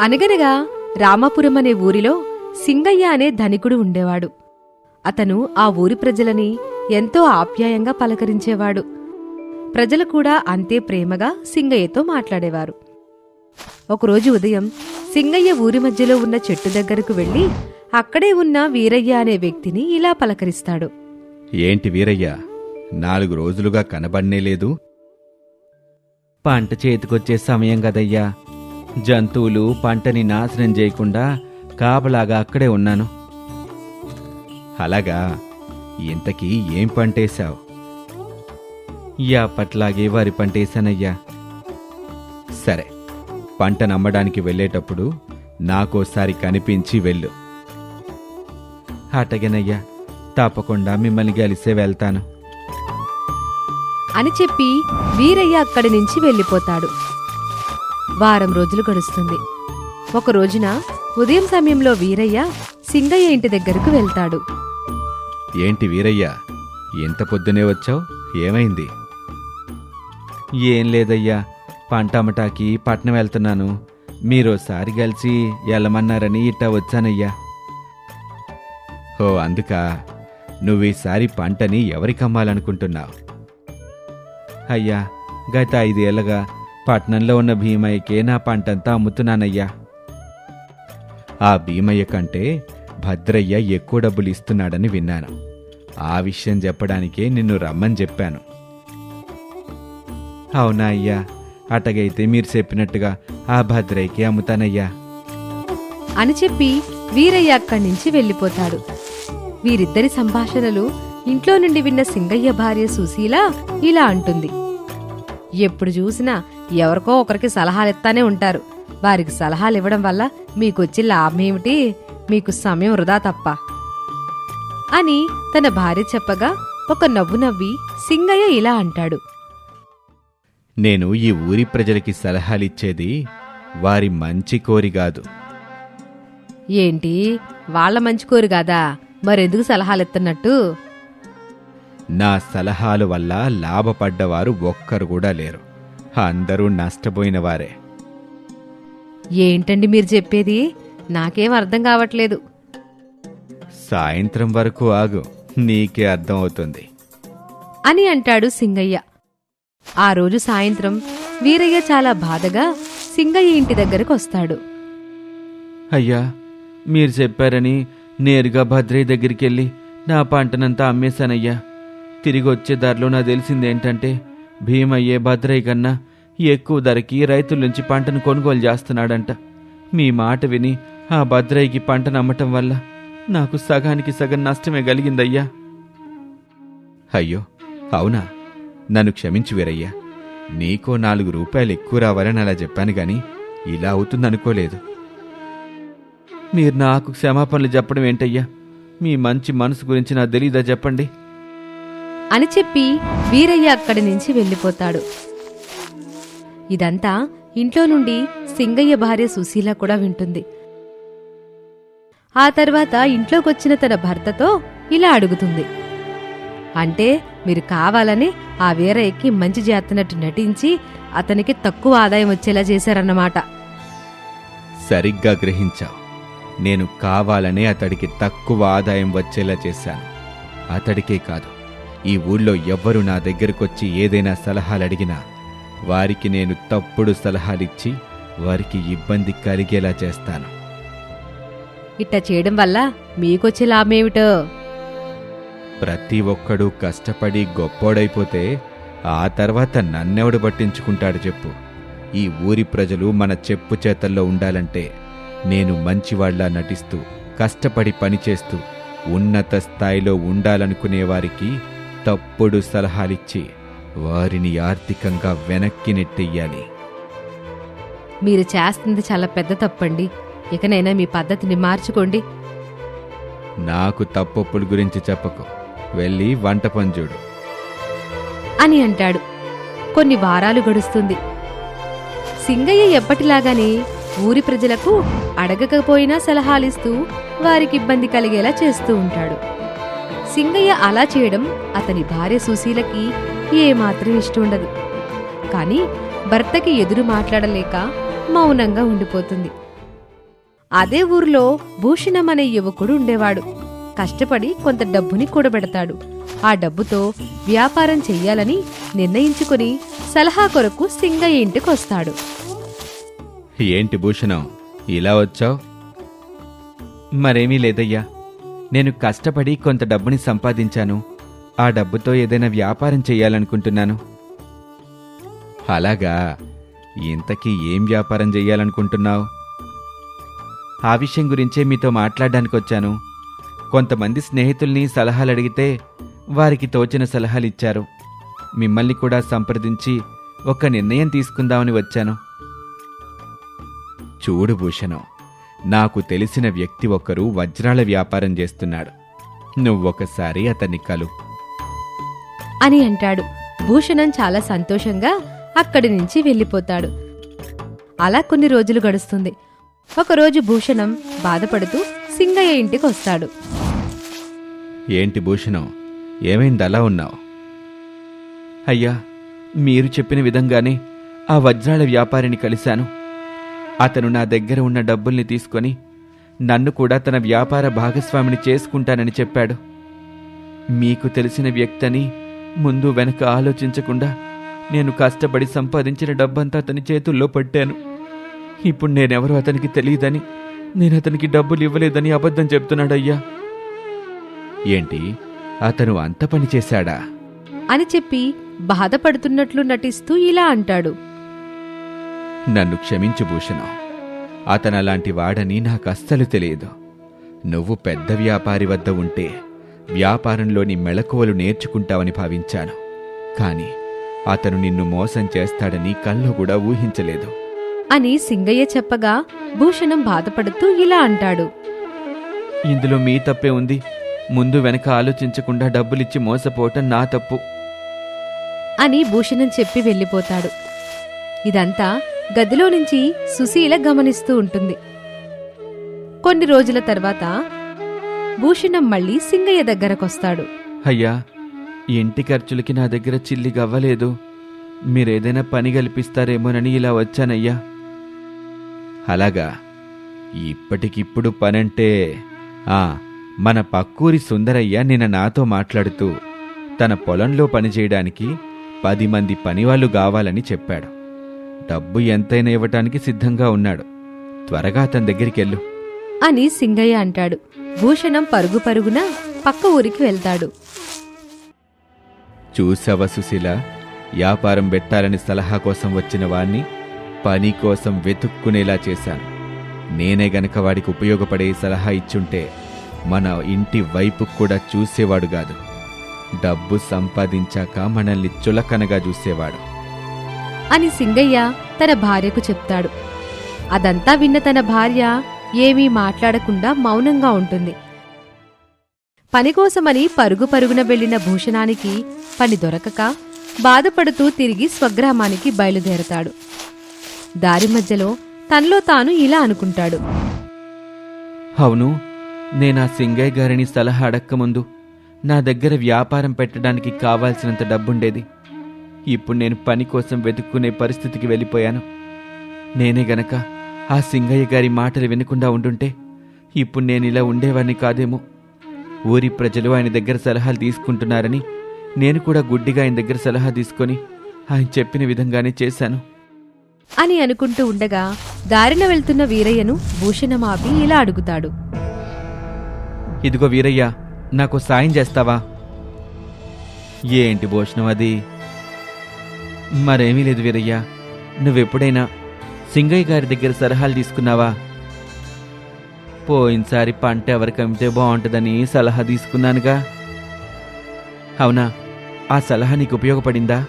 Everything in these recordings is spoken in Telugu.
అనగనగా రామాపురం అనే ఊరిలో సింగయ్య అనే ధనికుడు ఉండేవాడు. అతను ఆ ఊరి ప్రజలని ఎంతో ఆప్యాయంగా పలకరించేవాడు. ప్రజలు కూడా అంతే ప్రేమగా సింగయ్యతో మాట్లాడేవారు. ఒకరోజు ఉదయం సింగయ్య ఊరి మధ్యలో ఉన్న చెట్టు దగ్గరకు వెళ్ళి అక్కడే ఉన్న వీరయ్య అనే వ్యక్తిని ఇలా పలకరిస్తాడు. ఏంటి వీరయ్య నాలుగు రోజులుగా కనబడనే లేదు? పంట చేతికొచ్చే సమయం కదయ్యా. జంతువులు పంటని నాశనం చేయకుండా కాపలాగా అక్కడే ఉన్నాను. అలాగా ఇంతకీ ఏం పంటేశావు? అప్పట్లాగే వరి పంటేశానయ్యా. సరే పంట నమ్మడానికి వెళ్ళేటప్పుడు నాకోసారి కనిపించి వెళ్ళు. అటగనయ్యా తప్పకుండా మిమ్మల్ని కలిసే వెళ్తాను. అని చెప్పి వీరయ్య అక్కడి నుంచి వెళ్ళిపోతాడు. వారం రోజులు గడుస్తుంది. ఒక రోజున ఉదయం సమయంలో వీరయ్య సింగయ్య ఇంటి దగ్గరకు వెళ్తాడు. ఏంటి వీరయ్య ఇంత పొద్దునే వచ్చావు? ఏమైంది? ఏం లేదయ్యా పంట అమ్మటాకి పట్నం వెళ్తున్నాను. మీరోసారి కలిసి వెళ్ళమన్నారని ఇట్టా వచ్చానయ్యా. ఓ అందుకా నువ్వీసారి పంటని ఎవరికమ్మాలనుకుంటున్నావు అయ్యా గత ఐదేళ్ళగా పట్నంలో ఉన్న భీమయ్యకే నా పంటంతా అమ్ముతున్నానయ్యా. ఆ భీమయ్య కంటే భద్రయ్య ఎక్కువ డబ్బులు ఇస్తున్నాడని విన్నాను. ఆ విషయం చెప్పడానికే నిన్ను రమ్మని చెప్పాను. అవునా అయ్యా? అటగైతే మీరు చెప్పినట్టుగా ఆ భద్రయ్యకి అమ్ముతానయ్యా. అని చెప్పి వీరయ్య అక్కడి నుంచి వెళ్ళిపోతాడు. వీరిద్దరి సంభాషణలు ఇంట్లో నుండి విన్న సింగయ్య భార్య సుశీల ఇలా అంటుంది. ఎప్పుడు చూసినా ఎవరికో ఒకరికి సలహాలు ఇస్తానే ఉంటారు. వారికి సలహాలు ఇవ్వడం వల్ల మీకొచ్చే లాభం ఏమిటి? మీకు సమయం వృధా తప్ప. అని తన భార్య చెప్పగా ఒక నవ్వు నవ్వి సింగయ్య ఇలా అంటాడు. నేను ఈ ఊరి ప్రజలకి సలహాలిచ్చేది వారి మంచి కోరి కాదు. ఏంటి? వాళ్ళ మంచి కోరు కాదా? మరెందుకు సలహాలు ఇస్తున్నట్టు? నా సలహాల వల్ల లాభపడ్డవారు ఒక్కరు కూడా లేరు. అందరూ నష్టపోయిన వారే ఏంటండి మీరు చెప్పేది? నాకేం అర్థం కావట్లేదు. సాయంత్రం వరకు ఆగు నీకే అర్థమవుతుంది అని అంటాడు సింగయ్య. ఆ రోజు సాయంత్రం వీరయ్య చాలా బాధగా సింగయ్య ఇంటి దగ్గరకు వస్తాడు. అయ్యా మీరు చెప్పారని నేరుగా భద్రయ్య దగ్గరికి వెళ్ళి నా పంటనంతా అమ్మేశానయ్యా. తిరిగి వచ్చే దారిలో నాకు తెలిసిందేంటంటే భీమయ్యే భద్రయ్య కన్నా ఎక్కువ ధరకి రైతుల నుంచి పంటను కొనుగోలు చేస్తున్నాడంట. మీ మాట విని ఆ భద్రయ్యకి పంటను అమ్మటం వల్ల నాకు సగానికి సగం నష్టమే కలిగిందయ్యా. అయ్యో అవునా? నన్ను క్షమించు వీరయ్యా. నీకో నాలుగు రూపాయలు ఎక్కువ రావాలని అలా చెప్పాను గాని ఇలా అవుతుందనుకోలేదు. మీరు నాకు క్షమాపణలు చెప్పడం ఏంటయ్యా? మీ మంచి మనసు గురించి నాకు తెలీదా చెప్పండి? అని చెప్పి వీరయ్య అక్కడి నుంచి వెళ్ళిపోతాడు. ఇదంతా ఇంట్లో నుండి సింగయ్య భార్య సుశీల కూడా వింటుంది. ఆ తర్వాత ఇంట్లోకొచ్చిన తన భర్తతో ఇలా అడుగుతుంది. అంటే మీరు కావాలని ఆ వీరయ్యకి మంచి చేస్తున్నట్టు నటించి అతనికి తక్కువ ఆదాయం వచ్చేలా చేశారన్నమాట. సరిగ్గా గ్రహించావు. నేను కావాలనే అతడికి తక్కువ ఆదాయం వచ్చేలా చేశాను. అతడికే కాదు ఈ ఊళ్ళో ఎవ్వరు నా దగ్గరకొచ్చి ఏదైనా సలహాలు అడిగినా వారికి నేను తప్పుడు సలహాలిచ్చి వారికి ఇబ్బంది కలిగేలా చేస్తాను. ఇట్ట చేయడం వల్ల మీకొచ్చే లాభమేమిటో? ప్రతి ఒక్కడూ కష్టపడి గొప్పోడైపోతే ఆ తర్వాత నన్నెవడు పట్టించుకుంటాడు చెప్పు. ఈ ఊరి ప్రజలు మన చెప్పు చేతల్లో ఉండాలంటే నేను మంచివాళ్ళా నటిస్తూ కష్టపడి పనిచేస్తూ ఉన్నత స్థాయిలో ఉండాలనుకునే వారికి తప్పుడు సలహాలిచ్చి వారిని ఆర్థికంగా వెనక్కి నెట్టెయ్యాలి. మీరు చేస్తుంది చాలా పెద్ద తప్పండి. ఇకనైనా మీ పద్ధతిని మార్చుకోండి. నాకు తప్పొప్పుల గురించి చెప్పకు. వెళ్ళి వంట పని చూడు. అని అంటాడు. కొన్ని వారాలు గడుస్తుంది. సింగయ్య ఎప్పటిలాగానే ఊరి ప్రజలకు అడగకపోయినా సలహాలిస్తూ వారికి ఇబ్బంది కలిగేలా చేస్తూ ఉంటాడు. సింగయ్య అలా చేయడం అతని భార్య సుశీలకి ఏమాత్రం ఇష్టం ఉండదు కానీ భర్తకి ఎదురు మాట్లాడలేక మౌనంగా ఉండిపోతుంది. అదే ఊర్లో భూషణం అనే యువకుడు ఉండేవాడు. కష్టపడి కొంత డబ్బుని కూడబెడతాడు. ఆ డబ్బుతో వ్యాపారం చెయ్యాలని నిర్ణయించుకుని సలహా కొరకు సింగయ్య ఇంటికొస్తాడు ఏంటి భూషణం? ఇలా వచ్చావు? మరేమీ లేదయ్యా. నేను కష్టపడి కొంత డబ్బుని సంపాదించాను. ఆ డబ్బుతో ఏదైనా వ్యాపారం చేయాలనుకుంటున్నాను. అలాగా. ఇంతకీ ఏం వ్యాపారం చెయ్యాలనుకుంటున్నావు ఆ విషయం గురించే మీతో మాట్లాడడానికి వచ్చాను కొంతమంది స్నేహితుల్ని సలహాలు అడిగితే వారికి తోచిన సలహాలు ఇచ్చారు మిమ్మల్ని కూడా సంప్రదించి ఒక నిర్ణయం తీసుకుందామని వచ్చాను. చూడు భూషణం నాకు తెలిసిన వ్యక్తి ఒకరు వజ్రాల వ్యాపారం చేస్తున్నాడు. నువ్వొకసారి అతన్ని కలు. అని అంటాడు. భూషణం చాలా సంతోషంగా అక్కడి నుంచి వెళ్ళిపోతాడు. అలా కొన్ని రోజులు గడుస్తుంది. ఒకరోజు భూషణం బాధపడుతూ సింగయ్య ఇంటికి వస్తాడు. ఏంటి భూషణం? ఏమైంది? అలా ఉన్నావు? అయ్యా మీరు చెప్పిన విధంగానే ఆ వజ్రాల వ్యాపారిని కలిశాను. అతను నా దగ్గర ఉన్న డబ్బుల్ని తీసుకొని నన్ను కూడా తన వ్యాపార భాగస్వామిని చేసుకుంటానని చెప్పాడు. మీకు తెలిసిన వ్యక్తని ముందు వెనక ఆలోచించకుండా నేను కష్టపడి సంపాదించిన డబ్బంతా అతని చేతుల్లో పట్టాను. ఇప్పుడు నేనెవరో అతనికి తెలియదని నేను అతనికి డబ్బులు ఇవ్వలేదని అబద్ధం చెప్తున్నాడయ్యా. ఏంటి? అతను అంత పని చేశాడా? అని చెప్పి బాధపడుతున్నట్లు నటిస్తూ ఇలా అంటాడు. నన్ను క్షమించు భూషణం అతను అలాంటి వాడని నాకు అస్సలు తెలియదు. నువ్వు పెద్ద వ్యాపారి వద్ద ఉంటే వ్యాపారంలోని మెళకువలు నేర్చుకుంటావని భావించాను. కాని అతను నిన్ను మోసం చేస్తాడని కల్లో కూడా ఊహించలేదు. అని సింగయ్య చెప్పగా భూషణం బాధపడుతూ ఇలా అంటాడు. ఇందులో మీ తప్పే ఉంది. ముందు వెనక ఆలోచించకుండా డబ్బులిచ్చి మోసపోవటం నా తప్పు. అని భూషణం చెప్పి వెళ్ళిపోతాడు. ఇదంతా గదిలో నుంచి సుశీల గమనిస్తూ ఉంటుంది. కొన్ని రోజుల తర్వాత భూషణం మళ్ళీ సింగయ్య దగ్గరకొస్తాడు. అయ్యా ఇంటి ఖర్చులకి నా దగ్గర చిల్లి గవ్వలేదు. మీరేదైనా పని కల్పిస్తారేమోనని ఇలా వచ్చానయ్యా. అలాగా ఇప్పటికిప్పుడు పనంటే ఆ మన పక్కూరి సుందరయ్య నిన్న నాతో మాట్లాడుతూ తన పొలంలో పనిచేయడానికి పది మంది పనివాళ్ళు కావాలని చెప్పాడు. డబ్బు ఎంతైనా ఇవ్వటానికి సిద్ధంగా ఉన్నాడు. త్వరగా అతని దగ్గరికెళ్ళు అని సింగయ్య అంటాడు. భూషణం పరుగు పరుగున పక్క ఊరికి వెళ్తాడు. చూసావా సుశీల? వ్యాపారం పెట్టాలని సలహా కోసం వచ్చిన వాణ్ణి పని కోసం వెతుక్కునేలా చేశాను. నేనే గనక వాడికి ఉపయోగపడే సలహా ఇచ్చుంటే మన ఇంటి వైపు కూడా చూసేవాడు కాదు. డబ్బు సంపాదించాక మనల్ని చులకనగా చూసేవాడు. అని సింగయ్య తన భార్యకు చెప్తాడు. అదంతా విన్న తన భార్య ఏమీ మాట్లాడకుండా మౌనంగా ఉంటుంది. పనికోసమని పరుగు పరుగున వెళ్ళిన భూషణానికి పని దొరకక బాధపడుతూ తిరిగి స్వగ్రామానికి బయలుదేరతాడు. దారి మధ్యలో తనలో తాను ఇలా అనుకుంటాడు. అవును నేను సింగయ్య గారిని సలహా అడక్కముందు నా దగ్గర వ్యాపారం పెట్టడానికి కావాల్సినంత డబ్బుండేది. ఇప్పుడు నేను పని కోసం వెతుక్కునే పరిస్థితికి వెళ్ళిపోయాను. నేనే గనక ఆ సింగయ్య గారి మాటలు వినకుండా ఉండుంటే ఇప్పుడు నేను ఇలా ఉండేవాడిని కాదేమో. ఊరి ప్రజలు ఆయన దగ్గర సలహాలు తీసుకుంటున్నారని నేను కూడా గుడ్డిగా ఆయన దగ్గర సలహా తీసుకొని ఆయన చెప్పిన విధంగానే చేశాను. అని అనుకుంటూ ఉండగా దారిన వెళ్తున్న వీరయ్యను భూషణమాపి ఇలా అడుగుతాడు. ఇదిగో వీరయ్య నాకు సాయం చేస్తావా? ఏంటి భోషణం అది? మరేమీ లేదు వీరయ్య. నువ్వెప్పుడైనా సింగయ్య గారి దగ్గర సలహాలు తీసుకున్నావా? పోయినసారి పంట ఎవరికి అమ్మితే బాగుంటుందని సలహా తీసుకున్నానుగా. అవునా ఆ సలహా నీకు ఉపయోగపడిందా?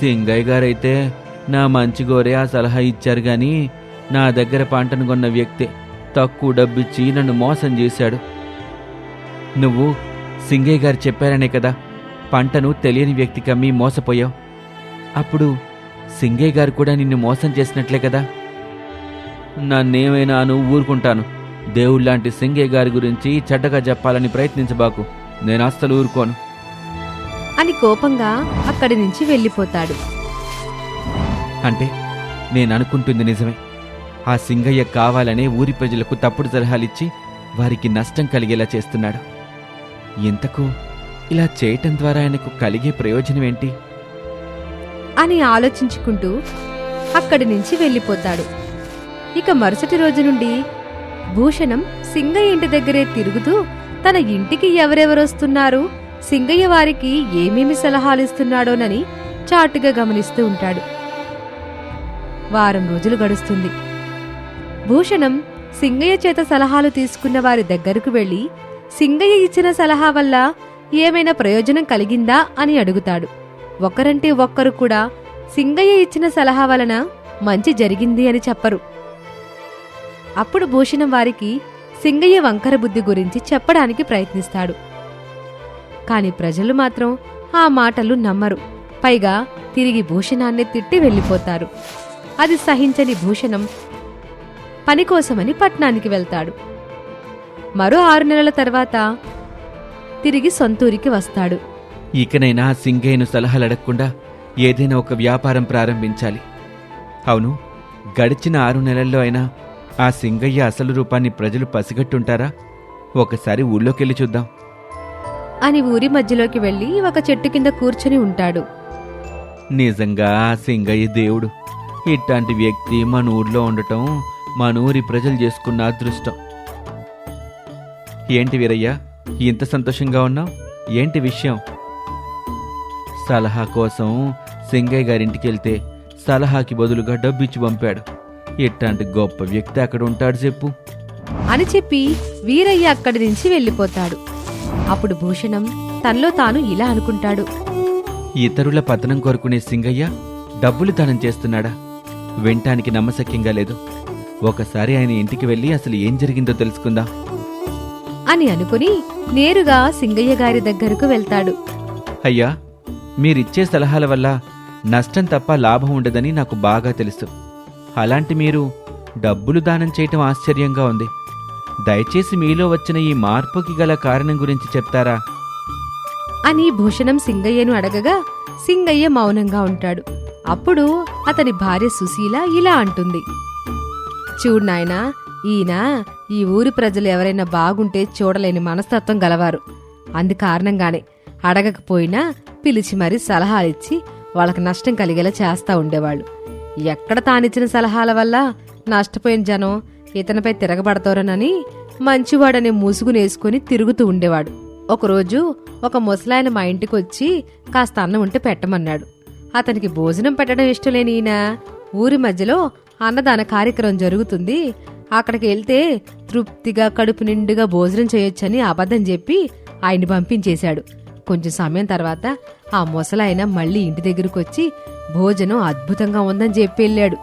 సింగయ్య గారైతే నా మంచి గోరే ఆ సలహా ఇచ్చారు గాని నా దగ్గర పంటను కొన్న వ్యక్తే తక్కువ డబ్బిచ్చి నన్ను మోసం చేశాడు. నువ్వు సింగయ్య గారు చెప్పారనే కదా పంటను తెలియని వ్యక్తికి అమ్మి మోసపోయావు. అప్పుడు సింగయ్య గారు కూడా నిన్ను మోసం చేసినట్లే కదా. నన్నేమైనా నువ్వు ఊరుకుంటాను. దేవుళ్ళలాంటి సింగయ్య గారి గురించి చెడ్డగా చెప్పాలని ప్రయత్నించబాకు నేను అస్సలు ఊరుకోను. అని కోపంగా అక్కడి నుంచి వెళ్ళిపోతాడు. అంటే నేను అనుకుంటుంది నిజమే. ఆ సింగయ్య కావాలనే ఊరి ప్రజలకు తప్పుడు సలహాలిచ్చి వారికి నష్టం కలిగేలా చేస్తున్నాడు. ఇంతకు ఇలా చేయటం ద్వారా ఆయనకు కలిగే ప్రయోజనం ఏంటి? అని ఆలోచించుకుంటూ అక్కడి నుంచి వెళ్ళిపోతాడు. ఇక మరుసటి రోజు నుండి భూషణం సింగయ్య ఇంటి దగ్గరే తిరుగుతూ తన ఇంటికి ఎవరెవరొస్తున్నారు సింగయ్య వారికి ఏమేమి సలహాలు ఇస్తున్నాడోనని చాటుగా గమనిస్తూ ఉంటాడు. వారం రోజులు గడుస్తుంది. భూషణం సింగయ్య చేత సలహాలు తీసుకున్న వారి దగ్గరకు వెళ్ళి సింగయ్య ఇచ్చిన సలహా వల్ల ఏమైనా ప్రయోజనం కలిగిందా? అని అడుగుతాడు. ఒకరంటే ఒక్కరు కూడా సింగయ్య ఇచ్చిన సలహా వలన మంచి జరిగింది అని చెప్పరు. అప్పుడు భూషణం వారికి సింగయ్య వంకర బుద్ధి గురించి చెప్పడానికి ప్రయత్నిస్తాడు. కాని ప్రజలు మాత్రం ఆ మాటలు నమ్మరు. పైగా తిరిగి భూషణాన్ని తిట్టి వెళ్ళిపోతారు. అది సహించని భూషణం పని కోసమని పట్నానికి వెళ్తాడు. మరో ఆరు నెలల తర్వాత తిరిగి సొంతూరికి వస్తాడు. ఇకనైనా సింగయ్యను సలహాలు అడగకుండా ఏదైనా ఒక వ్యాపారం ప్రారంభించాలి. అవును గడిచిన ఆరు నెలల్లో అయినా ఆ సింగయ్య అసలు రూపాన్ని ప్రజలు పసిగట్టుంటారా? ఒకసారి ఊళ్ళోకెళ్ళి చూద్దాం. అని ఊరి మధ్యలోకి వెళ్ళి ఒక చెట్టు కింద కూర్చుని ఉంటాడు. నిజంగా ఆ సింగయ్య దేవుడు. ఇట్లాంటి వ్యక్తి మన ఊర్లో ఉండటం మన ఊరి ప్రజలు చేసుకున్న అదృష్టం. ఏంటి వీరయ్య ఇంత సంతోషంగా ఉన్నావు? ఏంటి విషయం? సలహా కోసం సింగయ్య గారింటికి వెళ్తే సలహాకి బదులుగా డబ్బిచ్చి పంపాడు. ఇట్లాంటి గొప్ప వ్యక్తి అక్కడ ఉంటాడు చెప్పు. అని చెప్పి వీరయ్య అక్కడి నుంచి వెళ్ళిపోతాడు. అప్పుడు భూషణం తనలో తాను ఇలా అనుకుంటాడు. ఇతరుల పతనం కోరుకునే సింగయ్య డబ్బులు దానం చేస్తున్నాడా? వినటానికి నమ్మశక్యంగా లేదు. ఒకసారి ఆయన ఇంటికి వెళ్ళి అసలు ఏం జరిగిందో తెలుసుకుందాం. అని అనుకుని నేరుగా సింగయ్య గారి దగ్గరకు వెళ్తాడు. అయ్యా మీరిచ్చే సలహాల వల్ల నష్టం తప్ప లాభం ఉండదని నాకు బాగా తెలుసు. అలాంటి మీరు డబ్బులు దానం చేయటం ఆశ్చర్యంగా ఉంది. దయచేసి మీలో వచ్చిన ఈ మార్పుకి గల కారణం గురించి చెప్తారా? అని భూషణం సింగయ్యను అడగగా సింగయ్య మౌనంగా ఉంటాడు. అప్పుడు అతని భార్య సుశీల ఇలా అంటుంది. చూడు నాయనా ఈయన ఈ ఊరి ప్రజలు ఎవరైనా బాగుంటే చూడలేని మనస్తత్వం గలవారు. అందు కారణంగానే అడగకపోయినా పిలిచి మరీ సలహాలిచ్చి వాళ్ళకి నష్టం కలిగేలా చేస్తూ ఉండేవాళ్ళు. ఎక్కడ తానిచ్చిన సలహాల వల్ల నష్టపోయిన జనం ఇతనిపై తిరగబడతారనని మంచివాడనే ముసుగునేసుకుని తిరుగుతూ ఉండేవాడు. ఒకరోజు ఒక ముసలాయన మా ఇంటికి వచ్చి కాస్త అన్నం ఉంటే పెట్టమన్నాడు. అతనికి భోజనం పెట్టడం ఇష్టం లేని ఈయన. ఊరి మధ్యలో అన్నదాన కార్యక్రమం జరుగుతుంది. అక్కడికి వెళ్తే తృప్తిగా కడుపు నిండుగా భోజనం చేయొచ్చని అబద్ధం చెప్పి ఆయన్ని పంపించేశాడు. కొంచెం సమయం తర్వాత ఆ ముసలాయన మళ్ళీ ఇంటి దగ్గరకు వచ్చి భోజనం అద్భుతంగా ఉందని చెప్పి వెళ్ళాడు.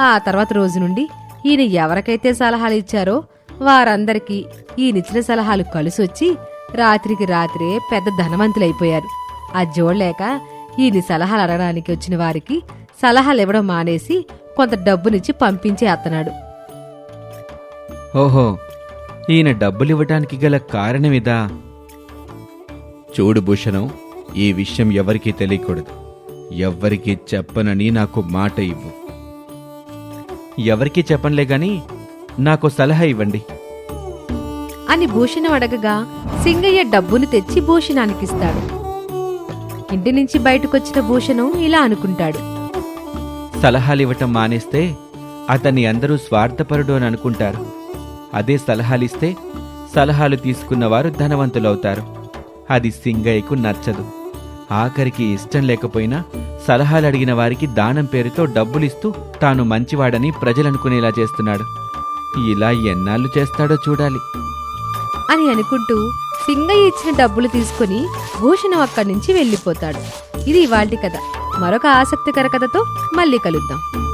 ఆ తర్వాత రోజు నుండి ఈయన ఎవరికైతే సలహాలు ఇచ్చారో వారందరికీ ఈయనిచ్చిన సలహాలు కలిసొచ్చి రాత్రికి రాత్రే పెద్ద ధనవంతులైపోయారు. అది చూడలేక ఈయన సలహాలు అడగడానికి వచ్చిన వారికి సలహాలు ఇవ్వడం మానేసి కొంత డబ్బునిచ్చి పంపించే అతనాడు ఓహో ఈయన డబ్బులివ్వటానికి గల కారణం ఇదా? చూడు భూషణం ఈ విషయం ఎవరికీ తెలియకూడదు. ఎవ్వరికీ చెప్పనని నాకు మాట ఇవ్వు. ఎవరికీ చెప్పనులే గాని నాకు సలహా ఇవ్వండి. అని భూషణం అడగగా సింగయ్య డబ్బును తెచ్చి భూషణానికిస్తాడు. ఇంటి నుంచి బయటకొచ్చిన భూషణం ఇలా అనుకుంటాడు. సలహాలు ఇవ్వటం మానేస్తే అతన్ని అందరూ స్వార్థపరుడు అని అనుకుంటారు. అదే సలహాలిస్తే సలహాలు తీసుకున్నవారు ధనవంతులవుతారు. అది సింగయ్యకు నచ్చదు. ఆఖరికి ఇష్టం లేకపోయినా సలహాలు అడిగిన వారికి దానం పేరుతో డబ్బులిస్తూ తాను మంచివాడని ప్రజలనుకునేలా చేస్తున్నాడు. ఇలా ఎన్నాళ్ళు చేస్తాడో చూడాలి. అని అనుకుంటూ సింగయ్య ఇచ్చిన డబ్బులు తీసుకుని భూషణం అక్కడి నుంచి వెళ్ళిపోతాడు. ఇది ఇవాల్టి కథ. మరొక ఆసక్తికర కథతో మళ్ళీ కలుద్దాం.